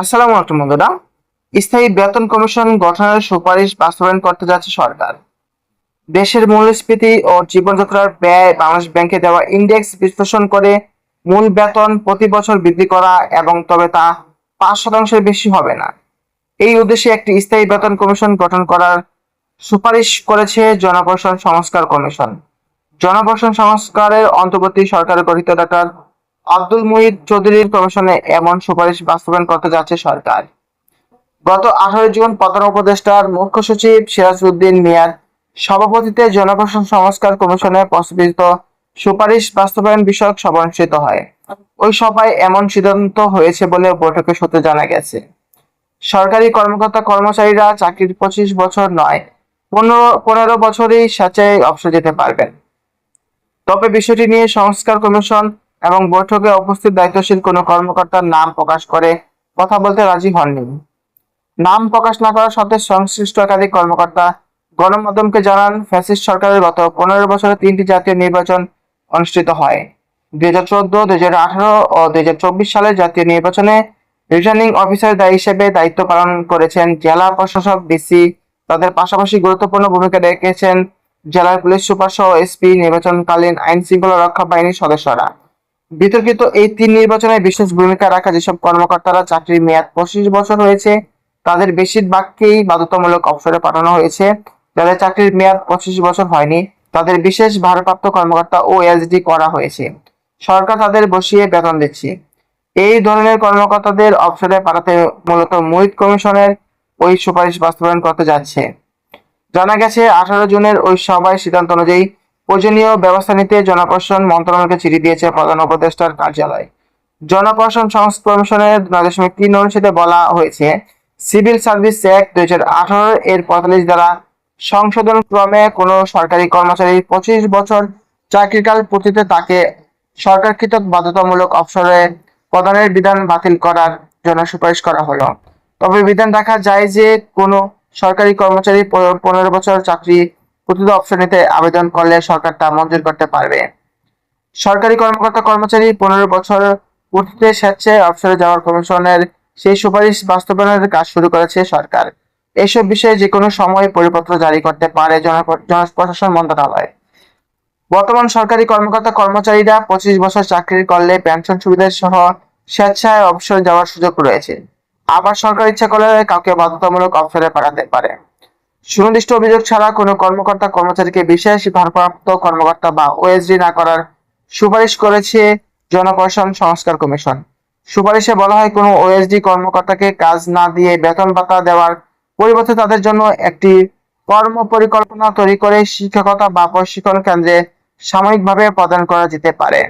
আসসালামু আলাইকুম বন্ধুরা। স্থায়ী বেতন কমিশন গঠনের সুপারিশ বাস্তবায়ন করতে যাচ্ছে সরকার। দেশের মূল্যস্ফীতি ও জীবনযাত্রার ব্যয় বাংলাদেশ ব্যাংকে দেওয়া ইন্ডেক্স বিশ্লেষণ করে মূল বেতন প্রতি বছর বৃদ্ধি করা এবং তবে তা পাঁচ শতাংশের বেশি হবে না। এই উদ্দেশ্যে একটি স্থায়ী বেতন কমিশন গঠন করার সুপারিশ করেছে জনপ্রশাসন সংস্কার কমিশন। জনপ্রশাসন সংস্কারের অন্তর্বর্তী সরকার গঠিত ডক্টর আব্দুল মুহিত চৌধুরীর কমিশনে এমন সুপারিশ বাস্তবায়ন করতে যাচ্ছে সরকার। গত আঠারো জুন প্রধান উপদেষ্টার মুখ্য সচিব সিরাজউদ্দিন মিয়ার সভাপতিত্বে জনপ্রশাসন সংস্কার কমিশনে প্রস্তাবিত সুপারিশ বাস্তবায়ন বিষয়ক সভা অনুষ্ঠিত হয়। ওই সভায় এমন সিদ্ধান্ত হয়েছে বলে বৈঠকে সূত্রে জানা গেছে। সরকারি কর্মকর্তা কর্মচারীরা চাকরির পঁচিশ বছর নয়, পনেরো পনেরো বছরেই স্বেচ্ছায় অবসর যেতে পারবেন। তবে বিষয়টি নিয়ে সংস্কার কমিশন এবং বৈঠকে উপস্থিত দায়িত্বশীল কোনো কর্মকর্তার নাম প্রকাশ করে কথা বলতে রাজি হননি। নাম প্রকাশ না করা সত্ত্বে সংশ্লিষ্ট একাধিক কর্মকর্তা গণমাধ্যমকে জানান, ফ্যাসিস্ট সরকারের গত পনেরো বছরে তিনটি জাতীয় নির্বাচন অনুষ্ঠিত হয়। দুই হাজার চোদ্দ, দুই হাজার আঠারো ও দুই হাজার চব্বিশ সালের জাতীয় নির্বাচনে রিটার্নিং অফিসার দায়ী হিসেবে দায়িত্ব পালন করেছেন জেলা প্রশাসক ডিসি। তাদের পাশাপাশি গুরুত্বপূর্ণ ভূমিকা রেখেছেন জেলার পুলিশ সুপার সহ এসপি নির্বাচনকালীন আইন শৃঙ্খলা রক্ষা বাহিনীর সদস্যরা। বিতর্কিত এই তিন নির্বাচনে বিশেষ ভূমিকা রাখা যেসব কর্মকর্তারা চাকরির মেয়াদ পঁচিশ বছর হয়েছে, তাদের বেশিরভাগকেই বাধ্যতামূলক অবসরে পাঠানো হয়েছে। যাদের চাকরির মেয়াদ পঁচিশ বছর হয়নি, তাদের বিশেষ ভারপ্রাপ্ত কর্মকর্তা ও এলজিডি করা হয়েছে। সরকার তাদের বসিয়ে বেতন দিচ্ছে। এই ধরনের কর্মকর্তাদের অবসরে পাঠাতে মূলত মুহিত কমিশনের ওই সুপারিশ বাস্তবায়ন করতে যাচ্ছে। জানা গেছে, আঠারো জুনের ওই সভায় সিদ্ধান্ত অনুযায়ী প্রয়োজনীয় ব্যবস্থা নিতে জনপ্রশাসন মন্ত্রণালয়কে চিঠি দিয়েছে প্রধান উপদেষ্টার কার্যালয়। জনপ্রশাসন সংস্কার নয় দশমিক তিন অনুচ্ছেদে বলা হয়েছে, সিভিল সার্ভিস অ্যাক্ট দুই হাজার আঠারো এর পঁয়তাল্লিশ দ্বারা সংশোধন ক্রমে কোনো সরকারি কর্মচারী পঁচিশ বছর চাকরিকাল পূর্তিতে তাকে সরকারকৃত বাধ্যতামূলক অবসরে প্রদানের বিধান বাতিল করার জন্য সুপারিশ করা হলো। তবে বিধান দেখা যায় যে কোনো সরকারি কর্মচারী পনেরো বছর চাকরি প্রতিটি অপশন নিতে আবেদন করলে সরকার তা মঞ্জুর করতে পারবে। সরকারি কর্মকর্তা কর্মচারী পনেরো বছর পূর্তিতে স্বেচ্ছায় অবসরে যাওয়ার কমিশনের সেই সুপারিশ বাস্তবায়নের কাজ শুরু করেছে সরকার। এইসব বিষয়ে যে কোনো সময় পরিপত্র জারি করতে পারে জন- জনপ্রশাসন মন্ত্রণালয়। বর্তমান সরকারি কর্মকর্তা কর্মচারীরা পঁচিশ বছর চাকরি করলে পেনশন সুবিধা সহ স্বেচ্ছায় অবসরে যাওয়ার সুযোগ রয়েছে। আবার সরকার ইচ্ছা করলে কাউকে বাধ্যতামূলক অবসরে পাঠাতে পারে। সুনির্দিষ্ট অভিযোগ ছাড়া কোনো কর্মকর্তা, কর্মচারীকে বিশেষ ভারপ্রাপ্ত কর্মকর্তা বা ওএসডি না করার সুপারিশ করেছে জনপ্রশাসন সংস্কার কমিশন। সুপারিশে বলা হয়, কোনো ওএসডি কর্মকর্তাকে কাজ না দিয়ে বেতন ভাতা দেওয়ার পরিবর্তে তাদের জন্য একটি কর্ম পরিকল্পনা তৈরি করে শিক্ষকতা বা প্রশিক্ষণ কেন্দ্রে সাময়িকভাবে প্রদান করা যেতে পারে।